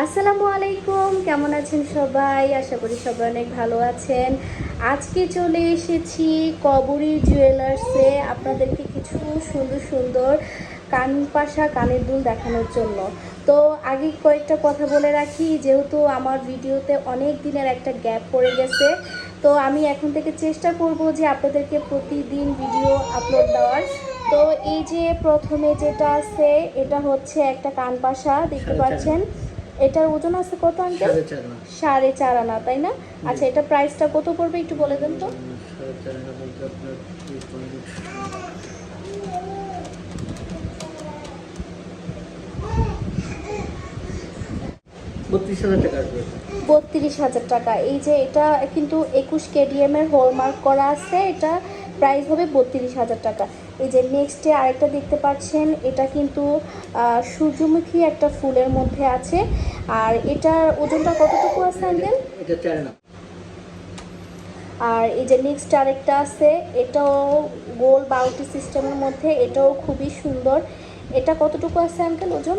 আসসালামু আলাইকুম কেমন আছেন সবাই? আশা করি সবাই অনেক ভালো আছেন। আজকে চলে এসেছি কবরী জুয়েলার্সে আপনাদেরকে কিছু সুন্দর সুন্দর কান পাশা কানের দুল দেখানোর জন্য। তো আগে কয়েকটা কথা বলে রাখি যেহেতু আমার ভিডিওতে অনেক দিনের একটা গ্যাপ পড়ে গেছে তো আমি এখন থেকে চেষ্টা করব যে আপনাদেরকে প্রতিদিন ভিডিও আপলোড দেওয়ার। তো এই যে প্রথমে যেটা আছে এটা হচ্ছে একটা কান পাশা দেখতে পাচ্ছেন? এটার ওজন আছে কত আঙ্কেল সাড়ে চার আনা। তাই না? আচ্ছা এটা প্রাইসটা কত পড়বে একটু বলে দেন তো? বত্রিশ হাজার টাকা এই যে এটা কিন্তু একুশ কেডিএম এর হলমার্ক করা আছে এটা প্রাইস হবে বত্রিশ হাজার টাকা। এই যে নেক্সটে আরেকটা দেখতে পাচ্ছেন এটা কিন্তু সূর্যমুখী একটা ফুলের মধ্যে আছে। আর এটার ওজনটা কতটুকু আছে আঙ্কেল? আর এই যে নেক্সট আরেকটা আছে এটাও গোল বাউটি সিস্টেমের মধ্যে এটাও খুবই সুন্দর। এটা কতটুকু আছে আঙ্কেল ওজন?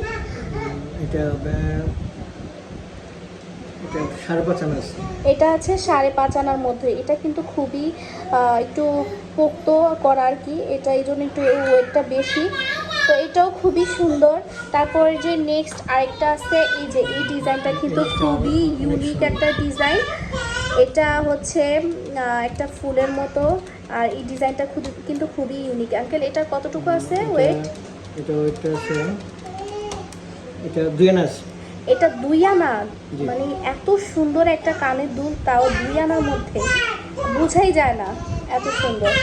এটা সাড়ে পাঁচ আনা আছে। এটা আছে সাড়ে পাঁচ আনার মধ্যে। এটা কিন্তু খুবই একটু পোক্ত করা আর কি। এটা এই জন্য একটু ওয়েটটা বেশি। তো এটাও খুবই সুন্দর। তারপরে যে নেক্সট আরেকটা আছে এই যে এই ডিজাইনটা কিন্তু খুবই ইউনিক একটা ডিজাইন এটা হচ্ছে একটা ফুলের মতো। আর এই ডিজাইনটা খুব কিন্তু খুবই ইউনিক আঙ্কেল এটা কতটুকু আছে ওয়েট এটা ওয়েটটা আছে এটা দুই আনা আছে। এটা দুই আনা মানে এত সুন্দর একটা কানের দুল তাও দুই আনার মধ্যে। বোঝাই যায় না এত সুন্দর।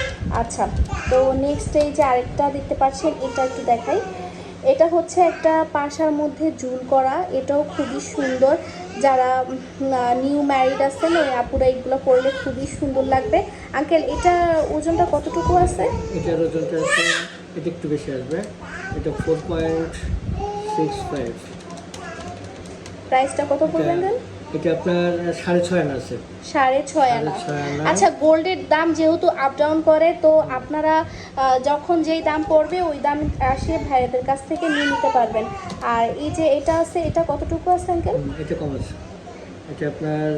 আচ্ছা তো নেক্সট এই যে আরেকটা দেখতে পাচ্ছেন এটা একটু দেখাই। এটা হচ্ছে একটা পাশার মধ্যে জুল করা এটাও খুবই সুন্দর। যারা নিউ ম্যারিড আছেন ওই আপুরা এগুলো পরলে খুবই সুন্দর লাগবে। আঙ্কেল এটা ওজনটা কতটুকু আছে? এটার ওজনটা আছে এটা একটু বেশি আসবে। এটা ফোর পয়েন্ট সিক্স ফাইভ প্রাইসটা কত পড়বে আঙ্কেল এটা আপনার সাড়ে ছয় আনা আছে। সাড়ে ছয় আনা। আচ্ছা গোল্ডের দাম যেহেতু আপ ডাউন করে তো আপনারা যখন যেই দাম পড়বে ওই দাম আসে ভাইয়াদের কাছ থেকে নিয়ে নিতে পারবেন। আর এই যে এটা আছে এটা কতটুকু আছে আঙ্কেল? এটা কম আছে। এটা আপনার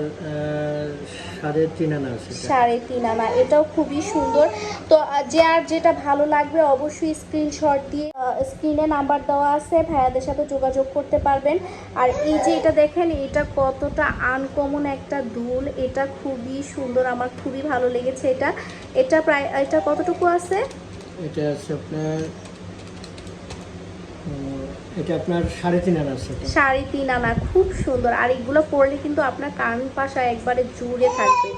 সাড়ে তিন আনা আছে সাড়ে তিন আনা এটাও খুবই সুন্দর। তো যে আর যেটা ভালো লাগবে অবশ্যই স্ক্রিনশট দিয়ে স্ক্রিনে নাম্বার দেওয়া আছে ভাইয়াদের সাথে যোগাযোগ করতে পারবেন। আর এই যে এটা দেখেন এটা কতটা আনকমন একটা দুল এটা খুবই সুন্দর আমার খুবই ভালো লেগেছে এটা। এটা প্রায় এটা কতটুকু আছে? এটা আছে আপনার এটা আপনার সাড়ে তিন আনা সাড়ে তিন আনা খুব সুন্দর। আর এগুলো পরলে কিন্তু আপনার কান পাশা একবারে জুড়ে থাকবে।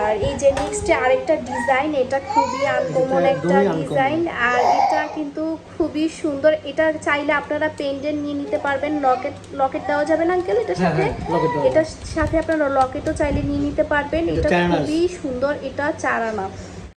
আর এই যে নেক্সটে আরেকটা ডিজাইন এটা খুবই আনকমন একটা ডিজাইন আর এটা কিন্তু খুবই সুন্দর। এটা চাইলে আপনারা পেন্ডেন্ট নিয়ে নিতে পারবেন। লকেট লকেট দেওয়া যাবে না আঙ্কেল এটার হ্যাঁ, সাথে? হ্যাঁ, এটার সাথে আপনারা লকেটও চাইলে নিয়ে নিতে পারবেন। এটা। খুবই সুন্দর। এটা চার আনা।